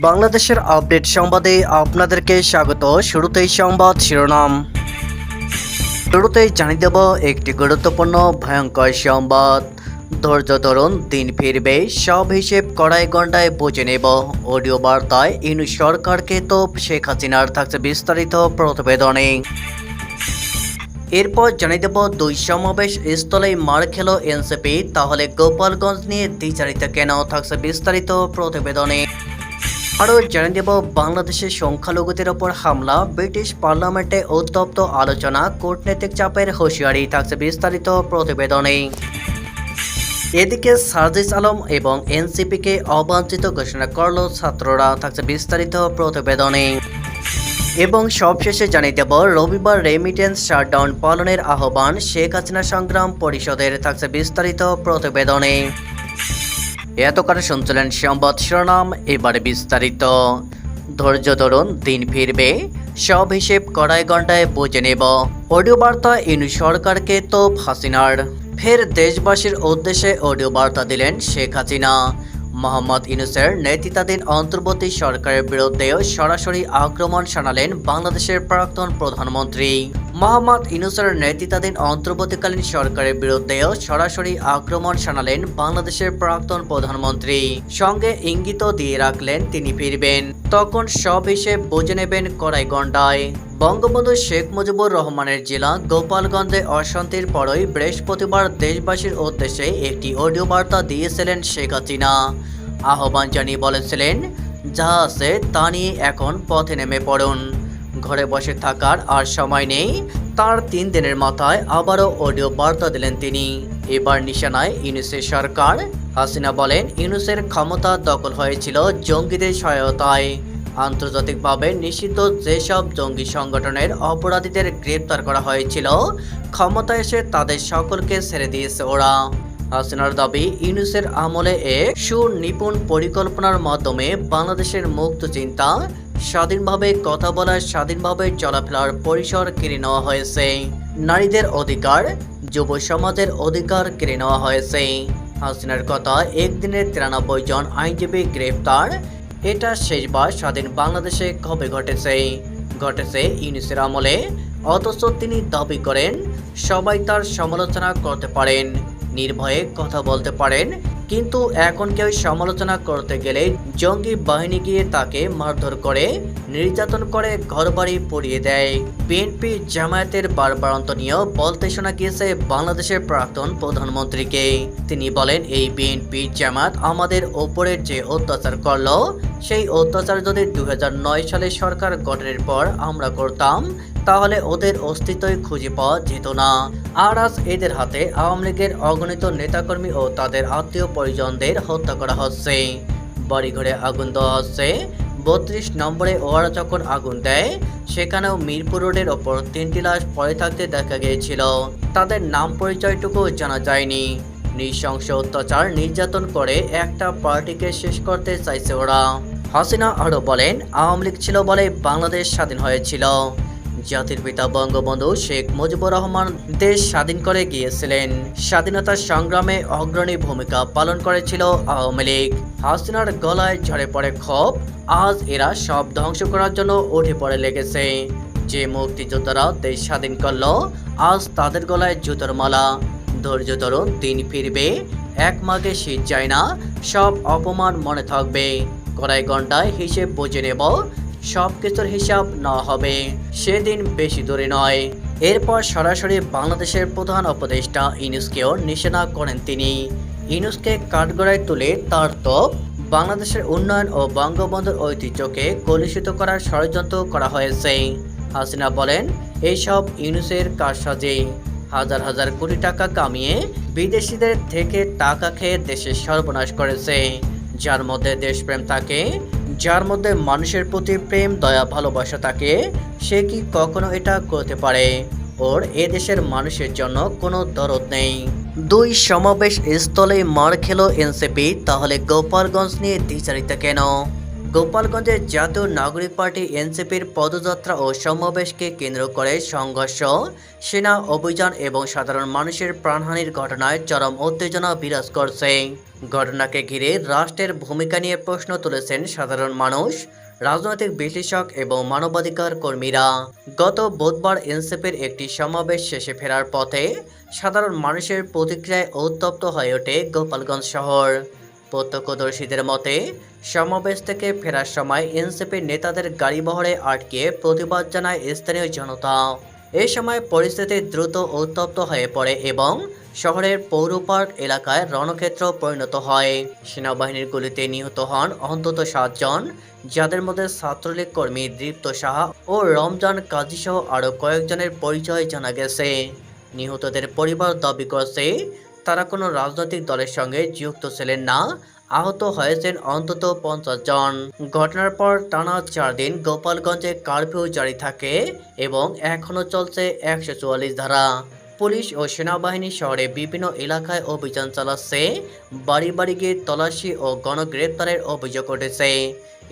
বাংলাদেশের আপডেট সংবাদে আপনাদেরকে স্বাগত। শুরুতেই সংবাদ শিরোনাম। শুরুতেই জানিয়ে দেব একটি গুরুত্বপূর্ণ, ভয়ঙ্কর সংবাদ। ধৈর্য ধরুন, দিন ফিরবে, সব হিসেব কড়াই গন্ডায় বুঝে নেব। অডিও বার্তায় ইনু সরকারকে তো শেখ হাসিনার থাকছে বিস্তারিত প্রতিবেদনে। এরপর জানিয়ে দেব দুই সমাবেশ স্থলেই মার খেল এনসিপি, তাহলে গোপালগঞ্জ নিয়ে দ্বিচারিতা কেন থাকছে বিস্তারিত প্রতিবেদনে। আরও জানিয়ে দেব, বাংলাদেশের সংখ্যালঘুদের ওপর হামলা, ব্রিটিশ পার্লামেন্টে উত্তপ্ত আলোচনা, কূটনৈতিক চাপের হুঁশিয়ারি থাকছে বিস্তারিত প্রতিবেদনে। এদিকে সার্জিস আলম এবং এনসিপিকে অবাঞ্ছিত ঘোষণা করল ছাত্ররা, থাকছে বিস্তারিত প্রতিবেদনে। এবং সবশেষে জানিয়ে দেব, রবিবার রেমিটেন্স শাটডাউন পালনের আহ্বান শেখ হাসিনা সংগ্রাম পরিষদের, থাকছে বিস্তারিত প্রতিবেদনে। এত করে শুনছিলেন সংবাদ শিরোনাম, এবারে বিস্তারিত। ধৈর্য ধরুন, দিন ফিরবে। সব হিসেব কড়াই ঘন্টায় বুঝে নেব। অডিও বার্তা ইনু সরকারকে তো হাসিনার। ফের দেশবাসীর উদ্দেশ্যে অডিও বার্তা দিলেন শেখ হাসিনা। মোহাম্মদ ইনুসের নেতৃত্বাধীন অন্তর্বর্তী সরকারের বিরুদ্ধেও সরাসরি আক্রমণ শানালেন বাংলাদেশের প্রাক্তন প্রধানমন্ত্রী। মোহাম্মদ ইনুসের নেতৃত্বাধীন অন্তর্বর্তীকালীন সরকারের বিরুদ্ধেও সরাসরি আক্রমণ শানালেন বাংলাদেশের প্রাক্তন প্রধানমন্ত্রী। সঙ্গে ইঙ্গিত দিয়ে রাখলেন তিনি ফিরবেন। তখন সব হিসেব বুঝে নেবেন কড়াইগন্ডায় বঙ্গবন্ধু শেখ মুজিবুর রহমানের জেলা গোপালগঞ্জে অশান্তির পরই বৃহস্পতিবার দেশবাসীর উদ্দেশ্যে একটি অডিও বার্তা দিয়েছিলেন শেখ হাসিনা। আহ্বান জানিয়ে বলেছিলেন যা আছে তা নিয়ে এখন পথে নেমে পড়ুন। ঘরে বসে থাকার আর সময় নেই। তার তিন দিনের মাথায় আবারও অডিও বার্তা দিলেন তিনি। এবার নিশানায় ইউনুসের সরকার, হাসিনা বলেন, ইউনুসের ক্ষমতা দখল হয়েছিল জঙ্গিদের সহায়তায়। আন্তর্জাতিকভাবে নিষিদ্ধ যেসব জঙ্গি সংগঠনের অপরাধীদের গ্রেপ্তার করা হয়েছিল ক্ষমতা এসে তাদের সকলকে ছেড়ে দিয়েছে ওরা। হাসিনার দাবি, ইউনুসের আমলে এ সুনিপুণ পরিকল্পনার মাধ্যমে বাংলাদেশের মুক্ত চিন্তা, স্বাধীনভাবে কথা বলার স্বাধীনভাবে চলাফেরার পরিসর কেড়ে নেওয়া হয়েছে। নারীদের অধিকার, যুব সমাজের অধিকার কেড়ে নেওয়া হয়েছে। হাসিনার কথা, একদিনের তিরানব্বই জন আইনজীবী গ্রেফতার, এটা শেষবার স্বাধীন বাংলাদেশে কবে ঘটেছে? ঘটেছে ইউনিসের আমলে, অথচ তিনি দাবি করেন, সবাই তার সমালোচনা করতে পারেন। নির্ভয়ে কথা বলতে পারেন, কিন্তু এখন কেউ সমালোচনা করতে গেলে জঙ্গি বাহিনী গিয়ে তাকে মারধর করে, নির্যাতন করে ঘরবাড়ি পুড়িয়ে দেয়। বিএনপি জামায়াতের বারবারান্ত নিয়েও বলতে শোনা গিয়েছে বাংলাদেশের প্রাক্তন প্রধানমন্ত্রীকে। তিনি বলেন, এই বিএনপি জামাত আমাদের ওপরের যে অত্যাচার করল সেই অত্যাচার যদি দু হাজার নয় সালে সরকার গঠনের পর আমরা করতাম, তাহলে ওদের অস্তিত্বই খুঁজে পাওয়া যেত না। আর আজ এদের হাতে আওয়ামী লীগের অগণিত নেতাকর্মী ও তাদের আত্মীয় পরিজনদের হত্যা করা হচ্ছে। বাড়িঘরে আগুন দেওয়া হচ্ছে। বত্রিশ নম্বরে ওরা যখন আগুন দেয়, সেখানেও মিরপুর রোডের ওপর তিনটি লাশ পড়ে থাকতে দেখা গিয়েছিল। তাদের নাম পরিচয়টুকু জানা যায়নি। নৃশংস অত্যাচার নির্যাতন করে একটা পার্টিকে শেষ করতে চাইছে ওরা। হাসিনা আরও বলেন, আওয়ামী লীগ ছিল বলে বাংলাদেশ স্বাধীন হয়েছিল। জাতির পিতা বঙ্গবন্ধু শেখ মুজিবুর রহমান দেশ স্বাধীন করে গিয়েছিলেন। স্বাধীনতা সংগ্রামে অগ্রণী ভূমিকা পালন করেছিল আওয়ামী লীগ। হাসিনার গলায় ঝরে পড়ে ক্ষোভ, আজ এরা সব ধ্বংস করার জন্য উঠে পড়ে লেগেছে। যে মুক্তিযোদ্ধারা দেশ স্বাধীন করল, আজ তাদের গলায় জুতোর মালা। ধৈর্য ধরুন দিন ফিরবে। এক মাঘে শীত যায় না, সব অপমান মনে থাকবে। কড়াই ঘন্টায় হিসেব বুঝে নেব সব কিছুর হিসাব না হবে। সেদিন বেশি দূরে নয়। এরপর সরাসরি বাংলাদেশের প্রধান উপদেষ্টা ইনুসকেও নিশানা করেন তিনি। ইনুসকে কাঠগড়ায় তুলে তার তোপ বাংলাদেশের উন্নয়ন ও বঙ্গবন্ধুর ঐতিহ্যকে কলুষিত করার ষড়যন্ত্র করা হয়েছে। হাসিনা বলেন এইসব ইউনুসের কারসাজি। হাজার হাজার কোটি টাকা কামিয়ে বিদেশিদের থেকে টাকা খেয়ে দেশের সর্বনাশ করেছে। যার মধ্যে দেশপ্রেম থাকে, যার মধ্যে মানুষের প্রতি প্রেম, দয়া, ভালোবাসা থাকে, সে কি কখনো এটা করতে পারে? ওর এ দেশের মানুষের জন্য কোনো দরদ নেই। দুই সমাবেশ স্থলে মার খেলো এনসিপি, তাহলে গোপালগঞ্জ নিয়ে দ্বিচারিতা কেন? গোপালগঞ্জে জাতীয় নাগরিক পার্টি এনসিপির পদযাত্রা ও সমাবেশকে কেন্দ্র করে সংঘর্ষ, সেনা অভিযান এবং সাধারণ মানুষের প্রাণহানির ঘটনায় চরম উত্তেজনা বিরাজ করছে। ঘটনাকে ঘিরে রাষ্ট্রের ভূমিকা নিয়ে প্রশ্ন তুলেছেন সাধারণ মানুষ, রাজনৈতিক বিশ্লেষক এবং মানবাধিকার কর্মীরা। গত বুধবার এনসিপির একটি সমাবেশ শেষে ফেরার পথে সাধারণ মানুষের প্রতিক্রিয়ায় উত্তপ্ত হয়ে ওঠে গোপালগঞ্জ শহর। প্রত্যক্ষদর্শীদের মতে, সমাবেশ থেকে ফেরার সময় এনসিপির নেতাদের গাড়ি গাড়িবহরে আটকে প্রতিবাদ জানায় স্থানীয় জনতা। এই সময় পরিস্থিতি দ্রুত উত্তপ্ত হয়ে পড়ে এবং শহরের পৌর পার্ক এলাকায় রণক্ষেত্র পরিণত হয়। সেনাবাহিনীর গুলিতে নিহত হন অন্তত সাতজন, যাদের মধ্যে ছাত্রলীগ কর্মী দীপ্ত সাহা ও রমজান কাজী সহ আরও কয়েকজনের পরিচয় জানা গেছে। নিহতদের পরিবার দাবি করছে তারা কোনো রাজনৈতিক দলের সঙ্গে যুক্ত ছিলেন না, আহত হয়েছেন অন্তত পঞ্চাশ জন। ঘটনার পর টানা চার দিন গোপালগঞ্জে কারফিউ জারি থাকে এবং এখনও চলছে একশো চুয়াল্লিশ ধারা। পুলিশ ও সেনাবাহিনী শহরে বিভিন্ন এলাকায় অভিযান চালাচ্ছে, বাড়ি বাড়ি গিয়ে তল্লাশি ও গণগ্রেপ্তারের অভিযোগ উঠেছে।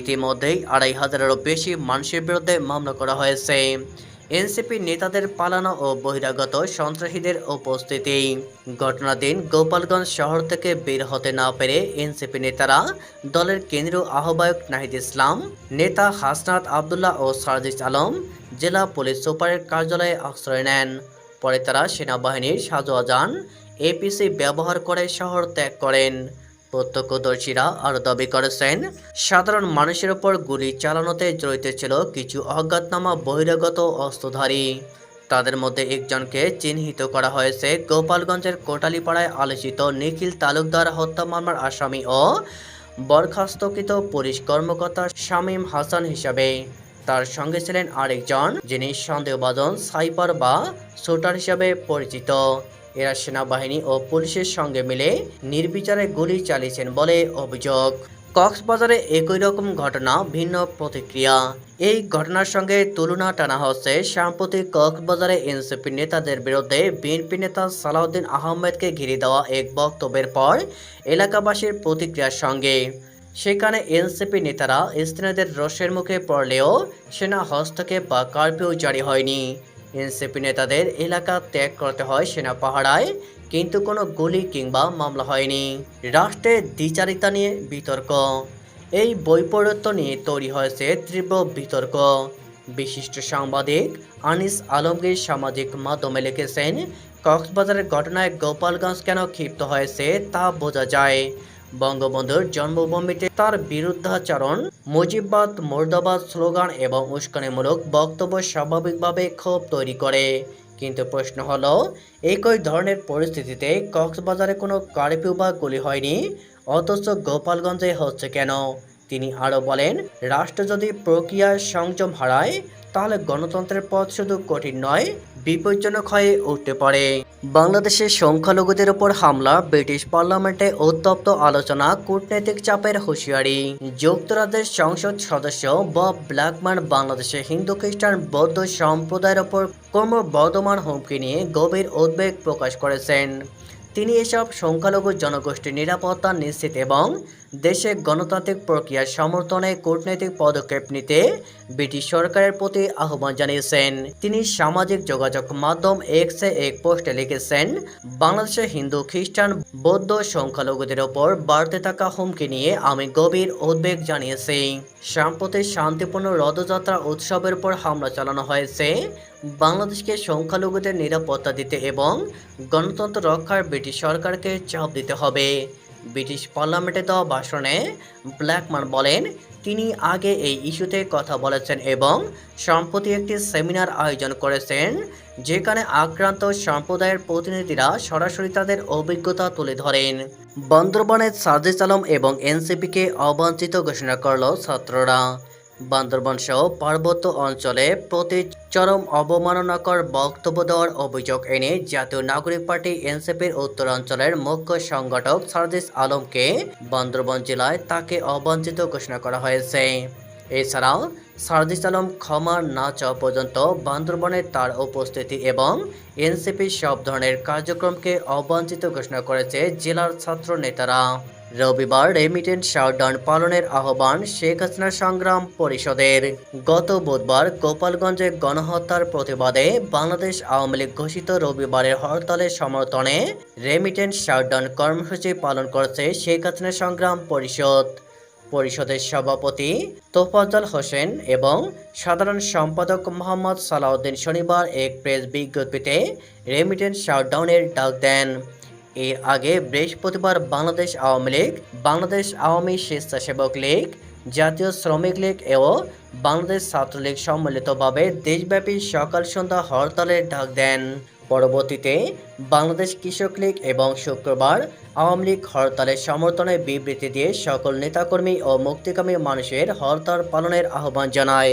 ইতিমধ্যেই আড়াই হাজারেরও বেশি মানুষের বিরুদ্ধে মামলা করা হয়েছে। এনসিপি নেতাদের পালানো ও বহিরাগত সন্ত্রাসীদের উপস্থিতি। ঘটনার দিন গোপালগঞ্জ শহর থেকে বের হতে না পেরে এনসিপি নেতারা দলের কেন্দ্রীয় আহ্বায়ক নাহিদ ইসলাম, নেতা হাসনাত আবদুল্লাহ ও সারজিস আলম জেলা পুলিশ সুপারের কার্যালয়ে আশ্রয় নেন। পরে তারা সেনাবাহিনীর সাজোয়া যান এপিসি ব্যবহার করে শহর ত্যাগ করেন। প্রত্যক্ষদর্শীরা আরও দাবি করেছেন, সাধারণ মানুষের ওপর গুলি চালানোতে জড়িত ছিল কিছু অজ্ঞাতনামা বহিরাগত অস্ত্রধারী। তাদের মধ্যে একজনকে চিহ্নিত করা হয়েছে গোপালগঞ্জের কোটালীপাড়ায় আলোচিত নিখিল তালুকদার হত্যা মামলার আসামি ও বরখাস্তকৃত পুলিশ কর্মকর্তা শামীম হাসান হিসাবে। তার সঙ্গে ছিলেন আরেকজন যিনি সন্দেহভাজন সাইবার বা শুটার হিসাবে পরিচিত। এরা সেনাবাহিনী ও পুলিশের সঙ্গে মিলে নির্বিচারে গুলি চালিয়েছেন বলে অভিযোগ। কক্সবাজারে একই রকম ঘটনা, ভিন্ন প্রতিক্রিয়া। এই ঘটনার সঙ্গে তুলনা টানা হচ্ছে সাম্প্রতিক কক্সবাজারে এনসিপি নেতাদের বিরুদ্ধে বিএনপি নেতা সালাউদ্দিন আহমেদকে ঘিরে দেওয়া এক বক্তব্যের পর এলাকাবাসীর প্রতিক্রিয়ার সঙ্গে। সেখানে এনসিপি নেতারা স্থানীয়দের রোষের মুখে পড়লেও সেনা হস্তক্ষেপ বা কারফিউ জারি হয়নি। এনসিপি নেতাদের এলাকা ত্যাগ করতে হয় সেনা পাহারায়, কিন্তু কোনো গুলি কিংবা মামলা হয়নি। রাষ্ট্রের দ্বিচারিতা নিয়ে বিতর্ক। এই বৈপরীত্য নিয়ে তৈরি হয়েছে তীব্র বিতর্ক। বিশিষ্ট সাংবাদিক আনিস আলমগীর সামাজিক মাধ্যমে লিখেছেন, কক্সবাজারের ঘটনায় গোপালগঞ্জ কেন ক্ষিপ্ত হয়েছে তা বোঝা যায়। বঙ্গবন্ধুর জন্মভূমিতে তার বিরুদ্ধাচরণ, মুজিববাদ, মুর্দাবাদ স্লোগান এবং উস্কানিমূলক বক্তব্য স্বাভাবিকভাবে ক্ষোভ তৈরি করে। কিন্তু প্রশ্ন হলো, একই ধরনের পরিস্থিতিতে কক্সবাজারে কোনো কারফিউ বা গুলি হয়নি? অথচ গোপালগঞ্জে হচ্ছে কেন? তিনি আরও বলেন, রাষ্ট্র যদি প্রক্রিয়ার সংযম হারায়, তাহলে গণতন্ত্রের পথ শুধু কঠিন নয়, বিপজ্জনক হয়ে উঠতে পারে। বাংলাদেশের সংখ্যালঘুদের ওপর হামলা, ব্রিটিশ পার্লামেন্টে উত্তপ্ত আলোচনা, কূটনৈতিক চাপের হুঁশিয়ারি। যুক্তরাজ্যের সংসদ সদস্য বব ব্ল্যাকম্যান বাংলাদেশে হিন্দু খ্রিস্টান বৌদ্ধ সম্প্রদায়ের ওপর ক্রমবর্ধমান হুমকি নিয়ে গভীর উদ্বেগ প্রকাশ করেছেন। তিনি এসব সংখ্যালঘু জনগোষ্ঠীর নিরাপত্তা নিশ্চিত এবং দেশে গণতান্ত্রিক প্রক্রিয়ার সমর্থনে কূটনৈতিক পদক্ষেপ নিতে ব্রিটিশ সরকারের প্রতি আহ্বান জানিয়েছেন। তিনি সামাজিক যোগাযোগ মাধ্যম এক্সে এক পোস্টে লিখেছেন, বাংলাদেশে হিন্দু, খ্রিস্টান, বৌদ্ধ সংখ্যালঘুদের ওপর বাড়তে থাকা হুমকি নিয়ে আমি গভীর উদ্বেগ জানিয়েছি। সাম্প্রতিক শান্তিপূর্ণ রথযাত্রা উৎসবের পর হামলা চালানো হয়েছে। বাংলাদেশকে সংখ্যালঘুদের নিরাপত্তা দিতে এবং গণতন্ত্র রক্ষার ব্রিটিশ সরকারকে চাপ দিতে হবে। ব্রিটিশ পার্লামেন্টে দেওয়া ভাষণে ব্ল্যাকম্যান বলেন, তিনি আগে এই ইস্যুতে কথা বলেছেন এবং সম্প্রতি একটি সেমিনার আয়োজন করেছেন, যেখানে আক্রান্ত সম্প্রদায়ের প্রতিনিধিরা সরাসরি তাদের অভিজ্ঞতা তুলে ধরেন। বান্দরবানের সার্জিস আলম এবং এনসিপিকে অবাঞ্ছিত ঘোষণা করল ছাত্ররা। বান্দরবান সহ পার্বত্য অঞ্চলে প্রতি চরম অবমাননাকর বক্তব্য দেওয়ার অভিযোগ এনে জাতীয় নাগরিক পার্টি এনসিপির উত্তরাঞ্চলের মুখ্য সংগঠক সার্জিস আলমকে বান্দরবান জেলায় তাকে অবাঞ্ছিত ঘোষণা করা হয়েছে। এছাড়াও, সার্জিস আলম ক্ষমা না চাওয়া পর্যন্ত বান্দরবনে তার উপস্থিতি এবং এনসিপি সব ধরনের কার্যক্রমকে অবাঞ্ছিত ঘোষণা করেছে জেলার ছাত্র নেতারা রবিবার রেমিটেন্স শাটডাউন পালনের আহ্বান শেখ হাসিনা সংগ্রাম পরিষদের। গত বুধবার গোপালগঞ্জে গণহত্যার প্রতিবাদে বাংলাদেশ আওয়ামী লীগ ঘোষিত রবিবারের হরতালের সমর্থনে রেমিটেন্স শাটডাউন কর্মসূচি পালন করেছে শেখ হাসিনা সংগ্রাম পরিষদ। পরিষদের সভাপতি তোফাজ্জল হোসেন এবং সাধারণ সম্পাদক মোহাম্মদ সালাউদ্দিন শনিবার এক প্রেস বিজ্ঞপ্তিতে রেমিটেন্স শাটডাউনের ডাক দেন। এর আগে বৃহস্পতিবার বাংলাদেশ আওয়ামী লীগ, বাংলাদেশ আওয়ামী স্বেচ্ছাসেবক লীগ, জাতীয় শ্রমিক লীগ ও বাংলাদেশ ছাত্রলীগ সম্মিলিতভাবে দেশব্যাপী সকাল সন্ধ্যা হরতালের ডাক দেন। পরবর্তীতে বাংলাদেশ কৃষক লীগ এবং শুক্রবার আওয়ামী লীগ হরতালের সমর্থনে বিবৃতি দিয়ে সকল নেতাকর্মী ও মুক্তিকামী মানুষের হরতাল পালনের আহ্বান জানায়।